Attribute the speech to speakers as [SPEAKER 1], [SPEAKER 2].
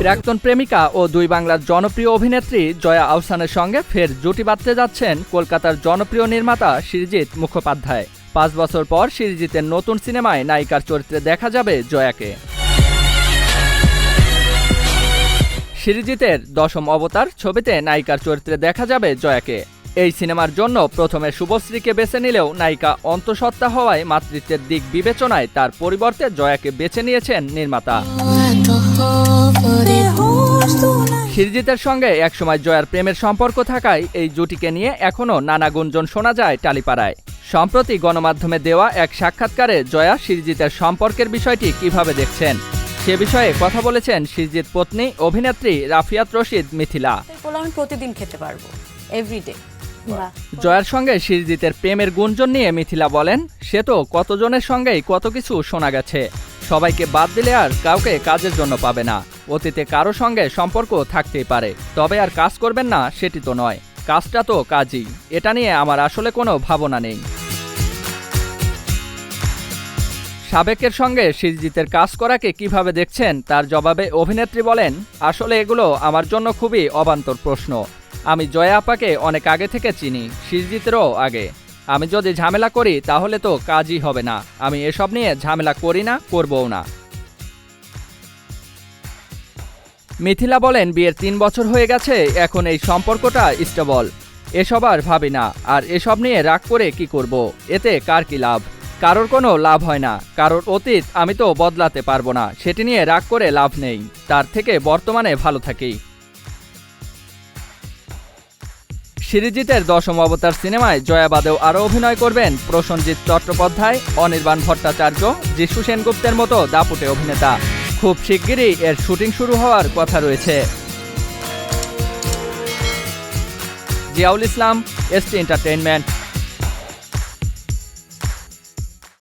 [SPEAKER 1] প্রাক্তন প্রেমিকা ও দুই বাংলার জনপ্রিয় অভিনেত্রী জয়া আহসানের সঙ্গে ফের জুটি বাঁধতে যাচ্ছেন কলকাতার জনপ্রিয় নির্মাতা সিরিজিৎ মুখোপাধ্যায়। পাঁচ বছর পর সৃজিতের নতুন সিনেমায় নায়িকার চরিত্রে দেখা যাবে জয়াকে। সিরিজিতের দশম অবতার ছবিতে নায়িকার চরিত্রে দেখা যাবে জয়াকে। এই সিনেমার জন্য প্রথমে শুভশ্রীকে বেছে নিলেও নায়িকা অন্তঃসত্ত্বা হওয়ায় মাতৃত্বের দিক বিবেচনায় তার পরিবর্তে জয়াকে বেছে নিয়েছেন নির্মাতা। সিরজিতের সঙ্গে একসময় জয়ার প্রেমের সম্পর্ক থাকায় এই জুটিকে নিয়ে এখনও নানা গুঞ্জন শোনা যায় টালিপাড়ায়। সম্প্রতি গণমাধ্যমে দেওয়া এক সাক্ষাৎকারে জয়া সিরজিতের সম্পর্কের বিষয়টি কীভাবে দেখছেন? সে বিষয়ে কথা বলেছেন সিরজিৎ পত্নী, অভিনেত্রী রাফিয়াত রশিদ, মিথিলা।
[SPEAKER 2] প্রতিদিন খেতে পারব এভরিডে
[SPEAKER 1] জয়ার সঙ্গে সিরজিতের প্রেমের গুঞ্জন নিয়ে মিথিলা বলেন সে তো কতজনের সঙ্গেই কত কিছু শোনা গেছে। সবাইকে বাদ দিলে আর কাউকে কাজের জন্য পাবে না। অতীতে কারও সঙ্গে সম্পর্ক থাকতেই পারে। তবে আর কাজ করবেন না সেটি তো নয়। কাজটা তো কাজই। এটা নিয়ে আমার আসলে কোনো ভাবনা নেই। সাবেকের সঙ্গে সিরজিতের কাজ করাকে কীভাবে দেখছেন তার জবাবে অভিনেত্রী বলেন আসলে এগুলো আমার জন্য খুবই অবান্তর প্রশ্ন। আমি জয়া আপাকে অনেক আগে থেকে চিনি সিরজিতেরও আগে। আমি যদি ঝামেলা করি, তাহলে তো কাজই হবে না। আমি এসব নিয়ে ঝামেলা করি না, করবও না। মিথিলা বলেন, বিয়ের তিন বছর হয়ে গেছে, এখন এই সম্পর্কটা স্টেবল। এসব আর ভাবি না, আর এসব নিয়ে রাগ করে কি করব? এতে কার কি লাভ? কারোর কোনো লাভ হয় না। কারোর অতীত আমি তো বদলাতে পারব না। সেটি নিয়ে রাগ করে লাভ নেই। তার থেকে বর্তমানে ভালো থাকি। সিরিজিতের দশম অবতার সিনেমায় জয়াবাদেও আরও অভিনয় করবেন প্রসঞ্জিৎ চট্টোপাধ্যায়, অনির্বাণ ভট্টাচার্য, যিশু সেনগুপ্তের মতো দাপুটে অভিনেতা। খুব শিগগিরই এর শুটিং শুরু হওয়ার কথা রয়েছে। জিয়াউল ইসলাম এসটি এন্টারটেইনমেন্ট